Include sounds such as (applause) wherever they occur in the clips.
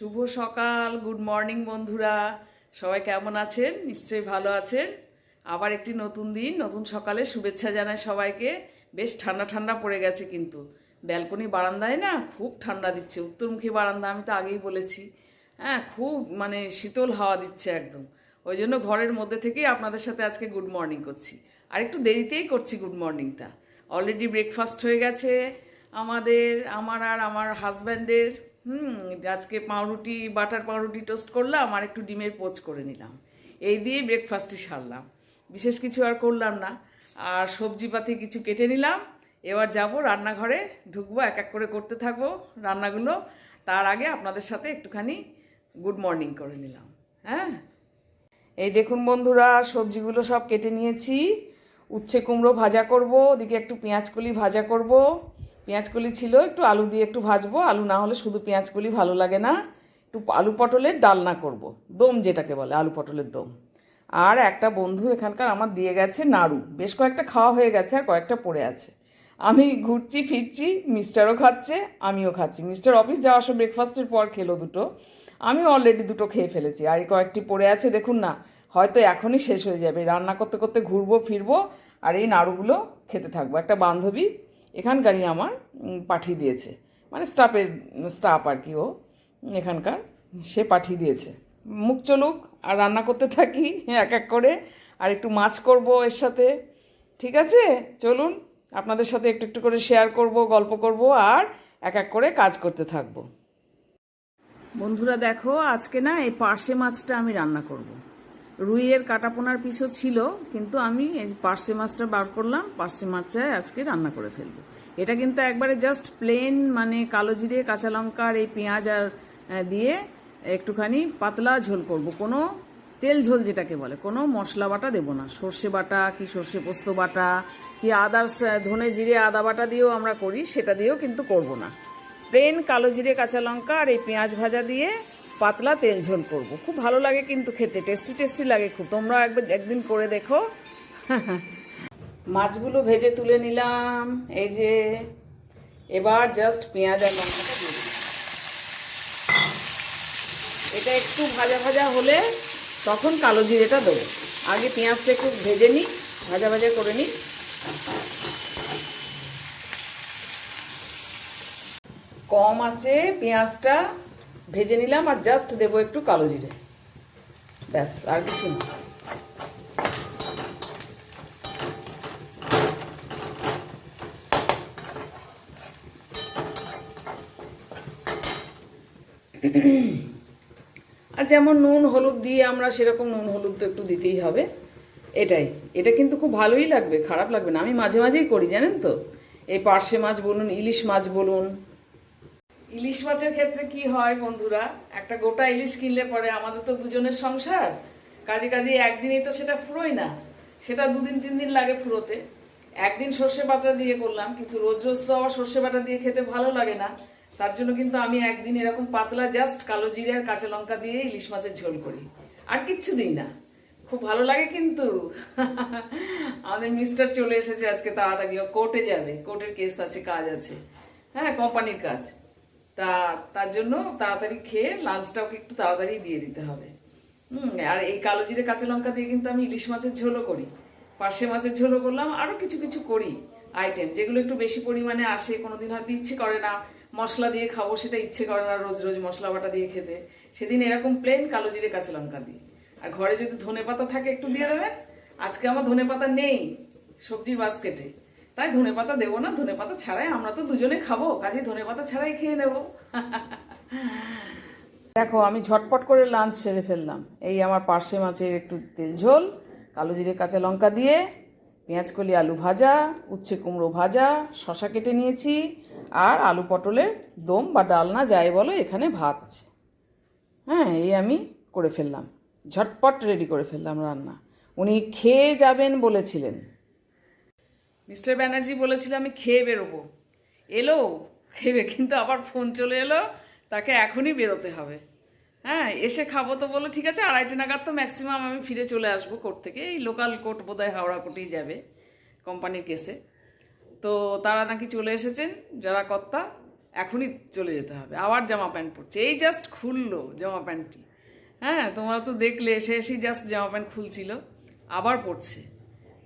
শুভ সকাল good morning বন্ধুরা। সবাই কেমন আছেন? নিশ্চয়ই ভালো আছেন। আবার একটি নতুন দিন, নতুন সকালে শুভেচ্ছা জানায় সবাইকে। বেশ ঠান্ডা ঠান্ডা পড়ে গেছে কিন্তু। ব্যালকনি বারান্দায় না খুব ঠান্ডা দিচ্ছে, উত্তরমুখী বারান্দা আমি তো আগেই বলেছি। হ্যাঁ খুব মানে শীতল হাওয়া দিচ্ছে একদম। ওই জন্য ঘরের মধ্যে থেকেই আপনাদের সাথে আজকে গুড মর্নিং করছি। আর একটু দেরিতেই করছি গুড মর্নিংটা অলরেডি ব্রেকফাস্ট হয়ে গেছে। আমাদের, আমার আর আমার হাজব্যান্ডের হুম, আজকে পাউরুটি, বাটার পাউরুটি টোস্ট করলাম আর একটু ডিমের পোচ করে নিলাম। এই দিয়েই ব্রেকফাস্টটি সারলাম। বিশেষ কিছু আর করলাম না। আর সবজিপাতি কিছু কেটে নিলাম। এবার যাব রান্নাঘরে। ঢুকবো, এক এক করে করতে থাকব রান্নাগুলো। তার আগে আপনাদের সাথে একটুখানি গুড মর্নিং করে নিলাম। হ্যাঁ? এই দেখুন বন্ধুরা, সবজিগুলো সব কেটে নিয়েছি। উচ্ছে কুমড়ো ভাজা করব, ওদিকে একটু পেঁয়াজকলি ভাজা করব। পেঁয়াজকলি ছিল, একটু আলু দিয়ে একটু ভাজবো, আলু না হলে শুধু পেঁয়াজকলি ভালো লাগে না। একটু আলু পটলের ডালনা করব, দম যেটাকে বলে, আলু পটলের দম। আর একটা বন্ধু এখানকার আমার দিয়ে গেছে নাড়ু, বেশ কয়েকটা খাওয়া হয়ে গেছে আর কয়েকটা পড়ে আছে। আমি ঘুরছি, ফিরছি, মিস্টারও খাচ্ছে, আমিও খাচ্ছি। মিস্টার অফিস যাওয়ার সময় ব্রেকফাস্টের পর খেলো দুটো। আমি অলরেডি দুটো খেয়ে ফেলেছি, আর কয়েকটি পড়ে আছে, দেখুন না, হয়তো এখনই শেষ হয়ে যাবে। রান্না করতে করতে ঘুরবো, ফিরবো, আর এই নাড়ুগুলো খেতে থাকব। একটা বান্ধবী এখানকারই আমার পাঠিয়ে দিয়েছে। মানে স্টাফের স্টাফ আর কি ও, এখানকার, সে পাঠিয়ে দিয়েছে। মুখ চলুক, আর রান্না করতে থাকি, এক এক করে, আর একটু মাছ করব এর সাথে। ঠিক আছে? চলুন, আপনাদের সাথে একটু একটু করে শেয়ার করব, গল্প করব, আর এক এক করে কাজ করতে থাকব। বন্ধুরা দেখো, আজকে না এই পার্শে মাছটা আমি রান্না করব। রুইয়ের কাটাপোনার পিসও ছিল, কিন্তু আমি পার্শে মাছটা বার করলাম পার্শে মাছটা আজকে রান্না করে ফেলব। এটা কিন্তু একবারে জাস্ট প্লেন মানে কালো জিরে, কাঁচা লঙ্কা আর এই পেঁয়াজ আর দিয়ে একটুখানি পাতলা ঝোল করব। কোনো তেল ঝোল যেটাকে বলে, কোনো মশলা বাটা দেবো না। সর্ষে বাটা কি সর্ষে পোস্ত বাটা, কি আদার্স ধনে জিরে আদা বাটা দিয়েও আমরা করি, সেটা দিয়েও কিন্তু করব না। প্লেন কালো জিরে, কাঁচা লঙ্কা আর এই পেঁয়াজ ভাজা দিয়ে পাতলা তেল ঝোল করব। খুব ভালো লাগে কিন্তু খেতে টেস্টি টেস্টি লাগে খুব। তোমরা একবার একদিন করে দেখো। মাছগুলো ভেজে তুলে নিলাম। এই যে, এবার জাস্ট পেঁয়াজ আর লঙ্কাটা এটা একটু ভাজা ভাজা হলে তখন কালো জিরেটা দেবো। আগে পেঁয়াজটা একটু ভেজে নিই, ভাজা ভাজা করে নিই। কম আছে পেঁয়াজটা ভেজে নিলাম আর জাস্ট দেবো একটু কালো জিরে। ব্যাস, আর কিছু না। আর যেমন নুন, হলুদ দিয়ে আমরা সেরকম নুন, হলুদ তো একটু দিতেই হবে। এটাই। এটা কিন্তু খুব ভালোই লাগবে, খারাপ লাগবে না। আমি মাঝে মাঝেই করি, জানেন তো? এই পার্শে মাছ বলুন, ইলিশ মাছ বলুন ইলিশ মাছের ক্ষেত্রে কি হয় বন্ধুরা? একটা গোটা ইলিশ কিনলে পরে আমাদের তো দুজনের সংসার। কাজে কাজে একদিনই তো সেটা ফুরোয় না। সেটা দুদিন, তিন দিন লাগে ফুরোতে। একদিন সর্ষে বাটা দিয়ে করলাম, কিন্তু রোজ রোজ তো আবার সর্ষে বাটা দিয়ে খেতে ভালো লাগে না। তার জন্য কিন্তু আমি একদিন এরকম পাতলা জাস্ট কালো জিরে আর কাঁচা লঙ্কা দিয়ে ইলিশ মাছের ঝোল করি। আর কিচ্ছু দিই না। খুব ভালো লাগে কিন্তু। আমাদের মিস্টার চলে এসেছে আজকে, তাড়াতাড়ি। কোর্টে যাবে। কোর্টের কেস আছে, কাজ আছে। হ্যাঁ কোম্পানির কাজ। তা, তার জন্য তাড়াতাড়ি খেয়ে লাঞ্চটা ওকে একটু তাড়াতাড়ি দিয়ে দিতে হবে। হুম, আর এই কালো জিরে কাঁচা লঙ্কা দিয়ে কিন্তু আমি ইলিশ মাছের ঝোলও করি। পার্শে মাছের ঝোলও করলাম আরও কিছু কিছু করি আইটেম যেগুলো একটু বেশি পরিমাণে আসে, কোনোদিন হয়তো ইচ্ছে করে না, মশলা দিয়ে খাব সেটা ইচ্ছে করে না রোজ রোজ মশলা বাটা দিয়ে খেতে। সেদিন এরকম প্লেন কালো জিরে কাঁচা লঙ্কা দিই। আর ঘরে যদি ধনে পাতা থাকে একটু দিয়ে দেবেন? আজকে আমার ধনে পাতা নেই, সবজির বাস্কেটে তাই ধনে পাতা দেবো না, ধনে পাতা ছাড়াই আমরা তো দুজনে খাব কাজে ধনে পাতা ছাড়াই খেয়ে নেব। দেখো, আমি ঝটপট করে লাঞ্চ সেরে ফেললাম। এই আমার পার্শে মাছের একটু তেল ঝোল, কালো জিরে, কাঁচা লঙ্কা দিয়ে, পেঁয়াজ কলি, আলু ভাজা, উচ্ছে কুমড়ো ভাজা শশা কেটে নিয়েছি, আর আলু পটলের দম বা ডালনা যাই বলো, এখানে ভাত আছে। হ্যাঁ এই আমি করে ফেললাম। ঝটপট রেডি করে ফেললাম রান্না। উনি খেয়ে যাবেন বলেছিলেন। মিস্টার ব্যানার্জি বলেছিল, আমি খেয়ে বেরোবো। এলো খেবে কিন্তু আবার ফোন চলে এলো, তাকে এখনই বেরোতে হবে। হ্যাঁ এসে খাব তো বলো ঠিক আছে, আড়াইটে নাগাদ তো ম্যাক্সিমাম আমি ফিরে চলে আসব কোর্ট থেকে। এই লোকাল কোর্ট বোধহয় হাওড়া কোর্টেই যাবে কোম্পানির কেসে তো তারা নাকি চলে এসেছেন, যারা কর্তা, এখনই চলে যেতে হবে। আবার জামা প্যান্ট পরছে। এই জাস্ট খুললো জামা প্যান্টটি। হ্যাঁ তোমরা তো দেখলে, এসে এসেই জাস্ট জামা প্যান্ট খুলছিল, আবার পড়ছে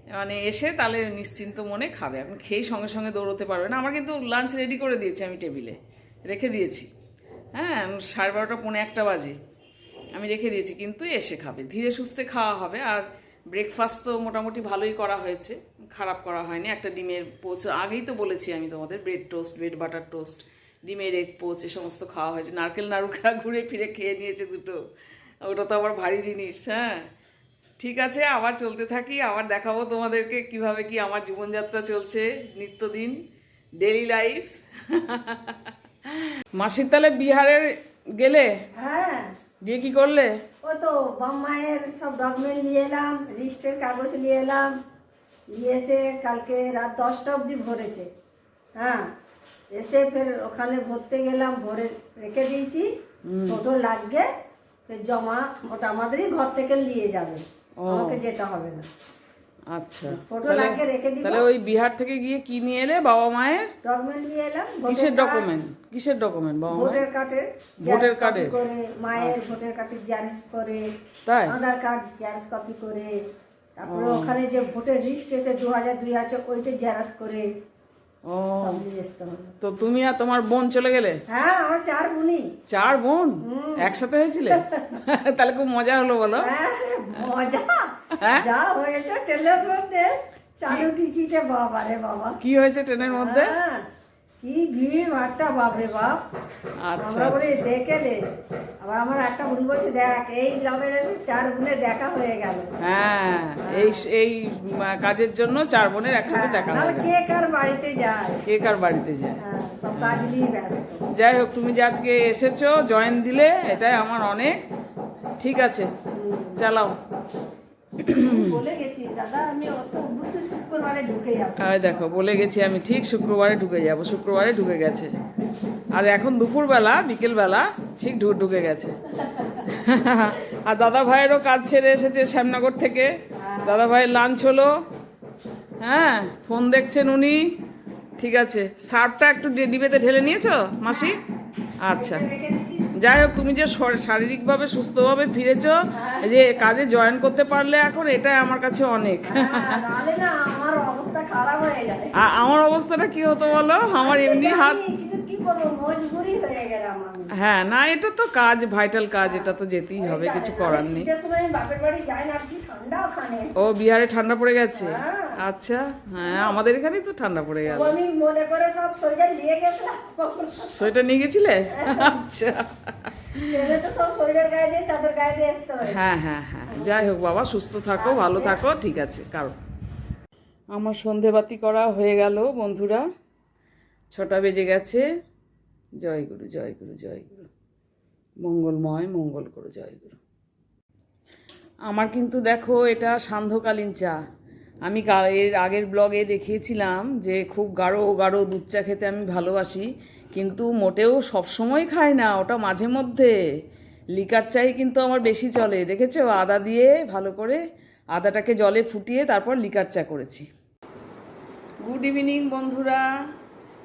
মানে এসে তাহলে নিশ্চিন্ত মনে খাবে। এখন খেয়েই সঙ্গে সঙ্গে দৌড়তে পারবে না। আমার কিন্তু লাঞ্চ রেডি করে দিয়েছি আমি টেবিলে রেখে দিয়েছি। হ্যাঁ সাড়ে বারোটা, পৌনে একটা বাজে। আমি রেখে দিয়েছি, কিন্তু এসে খাবে। ধীরে সুস্থে খাওয়া হবে। আর ব্রেকফাস্ট তো মোটামুটি ভালোই করা হয়েছে। খারাপ করা হয়নি। একটা ডিমের পোচ, আগেই তো বলেছি আমি তোমাদের bread toast bread butter toast ডিমের এগ পোচ, এ সমস্ত খাওয়া হয়েছে। নারকেল নাড়ুখা ঘুরে ফিরে খেয়ে নিয়েছে দুটো। ওটা তো আবার ভারী জিনিস হ্যাঁ। ঠিক আছে আবার চলতে থাকি আবার দেখাবো তোমাদেরকে কীভাবে কি আমার জীবনযাত্রা চলছে নিত্যদিন ডেলি লাইফ (laughs) মাসির তালে বিহারে গেলে? হ্যাঁ। গিয়ে কি করলে? ও তো বাম্মায়ের সব ডকুমেন্ট নিয়ে এলাম রেজিস্টার কাগজ নিয়ে এলাম নিয়ে এসে কালকে রাত দশটা অবধি ভরেছে। হ্যাঁ এসে ফের ওখানে ভরতে গেলাম ভরে রেখে দিয়েছি। ফটো লাগবে ফের জমা ওটা আমাদেরই ঘর থেকে নিয়ে যাবে। আমাকে যেতে হবে না। আচ্ছা। ফটো তাহলে- ওই বিহার থেকে গিয়ে কি নিয়ে এলে বাবা মায়ের? ডকুমেন্ট নিয়ে এলাম কিসের ডকুমেন্ট? কিসের ডকুমেন্ট বাবা ভোটার কার্ডের ভোটার কার্ডের? করে মায়ের ভোটার কার্ডের জেরক্স করে তাই? আধার কার্ড জেরক্স কপি করে তারপরে ওখানে যে ভোটার লিস্ট এতে দু হাজার দুই আছে ওইটা জেরক্স করে ও। তো তুমি আর তোমার বোন চলে গেলে? হ্যাঁ আমার চার বোনই। চার বোন? একসাথে হয়েছিলে? (laughs) তাহলে খুব মজা হলো বলো। হ্যাঁ, মজা। হ্যাঁ? যা হয়েছে ট্রেনের মধ্যে চালু টিকিটে বাবা রে বাবা। কি হয়েছে ট্রেনের মধ্যে? হ্যাঁ, কি ভিড় ভাট্টা বাপরে বাপ আচ্ছা আমরা বলি দেখে দে আবার আমার একটা বোন বলছে দেখ এই গ্রামের চার বোনে দেখা হয়ে গেল। হ্যাঁ এই এই কাজের জন্য চার বোনের একসাথে দেখা আর হবে কে কার বাড়িতে যায়? কে কার বাড়িতে যায়? হ্যাঁ, সব কাজ নিয়ে ব্যস্ত। যাই হোক তুমি যে আজকে এসেছ জয়েন দিলে এটাই আমার অনেক। ঠিক আছে চালাও। বলে গেছি দাদা আমি অত শুক্রবারে ঢুকে যাব। আর দেখো বলে গেছি আমি ঠিক শুক্রবারে ঢুকে যাব শুক্রবারে ঢুকে গেছে। আর এখন দুপুরবেলা বিকেলবেলা ঠিক ঢু ঢুকে গেছে। (laughs) আর দাদা ভাইয়েরও কাজ ছেড়ে এসেছে শ্যামনগর থেকে। দাদা ভাইয়ের লাঞ্চ হলো। হ্যাঁ ফোন দেখছেন উনি। ঠিক আছে সার্ফটা একটু ডিবেতে ঢেলে নিয়েছো মাসি? আচ্ছা। রেখে দিচ্ছি। যাই হোক তুমি যে শারীরিকভাবে সুস্থভাবে ফিরেছ যে কাজে জয়েন করতে পারলে এখন এটাই আমার কাছে অনেক। হ্যাঁ, আমার অবস্থাটা কি হতো বলো? আমার এমনি হাত হয়ে না এটা তো কাজ ভাইটাল কাজ এটা তো যেতেই হবে কিছু করার নেই। শীতের সময় আমি বাপের বাড়ি যাই না কি ঠান্ডা ওখানে। ও বিহারে ঠান্ডা পড়ে গেছে? হ্যাঁ। আচ্ছা হ্যাঁ আমাদের এখানেই তো ঠান্ডা পড়ে গেল। আমি মনে করে সব সোয়েটার নিয়ে গেছিলাম। সোয়েটার নিয়ে গেছিলে? আচ্ছা। তো সব সোয়েটার গায়ে দিয়ে চাদর গায়ে দিয়ে আসতে হয়। হ্যাঁ হ্যাঁ হ্যাঁ। যাই হোক বাবা সুস্থ থাকো ভালো থাকো ঠিক আছে কারও। আমার সন্ধেবাতি করা হয়ে গেল বন্ধুরা। ছটা বেজে গেছে। জয় গুরু জয় গুরু জয় গুরু। মঙ্গলময় মঙ্গল করো জয় গুরু। আমার কিন্তু দেখো এটা সান্ধ্যকালীন চা। আমি এর আগের ব্লগে দেখিয়েছিলাম যে খুব গাঢ় গাঢ় দুধ চা খেতে আমি ভালোবাসি, কিন্তু মোটেও সবসময় খাই না, ওটা মাঝে মধ্যে। লিকার চাই কিন্তু আমার বেশি চলে, দেখেছ? আদা দিয়ে ভালো করে আদাটাকে জলে ফুটিয়ে তারপর লিকার চা করেছি। গুড ইভিনিং বন্ধুরা।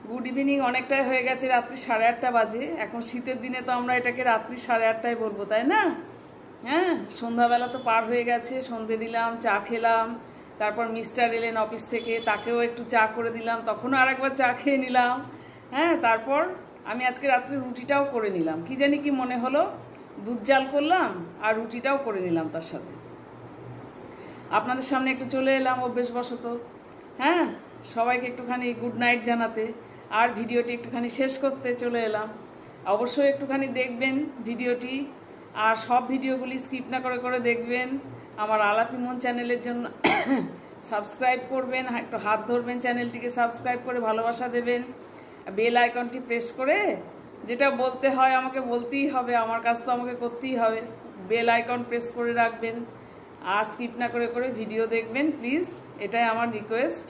গুড ইভিনিং অনেকটাই হয়ে গেছে, রাত্রি সাড়ে আটটা বাজে। এখন শীতের দিনে তো আমরা এটাকে রাত্রি সাড়ে আটটায় বলব, তাই না? হ্যাঁ সন্ধ্যাবেলা তো পার হয়ে গেছে, সন্ধে দিলাম, চা খেলাম, তারপর মিস্টার এলেন অফিস থেকে, তাকেও একটু চা করে দিলাম, তখনও আর একবার চা খেয়ে নিলাম হ্যাঁ তারপর আমি আজকে রাত্রে রুটিটাও করে নিলাম। কি জানি কি মনে হলো? দুধ জাল করলাম আর রুটিটাও করে নিলাম তার সাথে। আপনাদের সামনে একটু চলে এলাম অভ্যেসবশত। হ্যাঁ সবাইকে একটুখানি গুড নাইট জানাতে আর ভিডিওটি একটুখানি শেষ করতে চলে এলাম। অবশ্যই একটুখানি দেখবেন ভিডিওটি। আর সব ভিডিওগুলি স্কিপ না করে করে দেখবেন। আমার আলাপি চ্যানেলের জন্য (coughs) সাবস্ক্রাইব করবেন, একটু হাত ধরবেন চ্যানেলটিকে সাবস্ক্রাইব করে ভালোবাসা দেবেন। বেল আইকনটি প্রেস করে যেটা বলতে হয় আমাকে বলতেই হবে, আমার কাজ তো আমাকে করতেই হবে। বেল আইকন প্রেস করে রাখবেন আর স্কিপ না করে করে ভিডিও দেখবেন, প্লিজ। এটাই আমার রিকোয়েস্ট।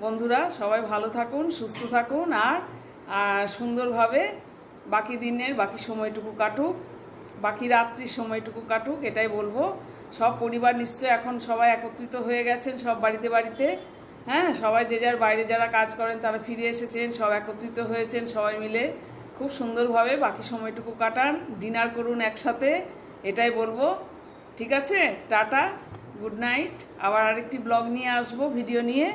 বন্ধুরা, সবাই ভালো থাকুন, সুস্থ থাকুন আর সুন্দরভাবে বাকি দিনের, বাকি সময়টুকু কাটুক। বাকি রাত্রির সময়টুকু কাটুক, এটাই বলব। সব পরিবার নিশ্চয় এখন সবাই একত্রিত হয়ে গেছেন, সব বাড়িতে বাড়িতে। হ্যাঁ সবাই যে যার বাইরে যারা কাজ করেন, তারা ফিরে এসেছেন, সব একত্রিত হয়েছেন সবাই মিলে। খুব সুন্দরভাবে বাকি সময়টুকু কাটান, ডিনার করুন একসাথে, এটাই বলব। ঠিক আছে? Tata, good night. আবার আরেকটি ব্লগ নিয়ে আসব, ভিডিও নিয়ে।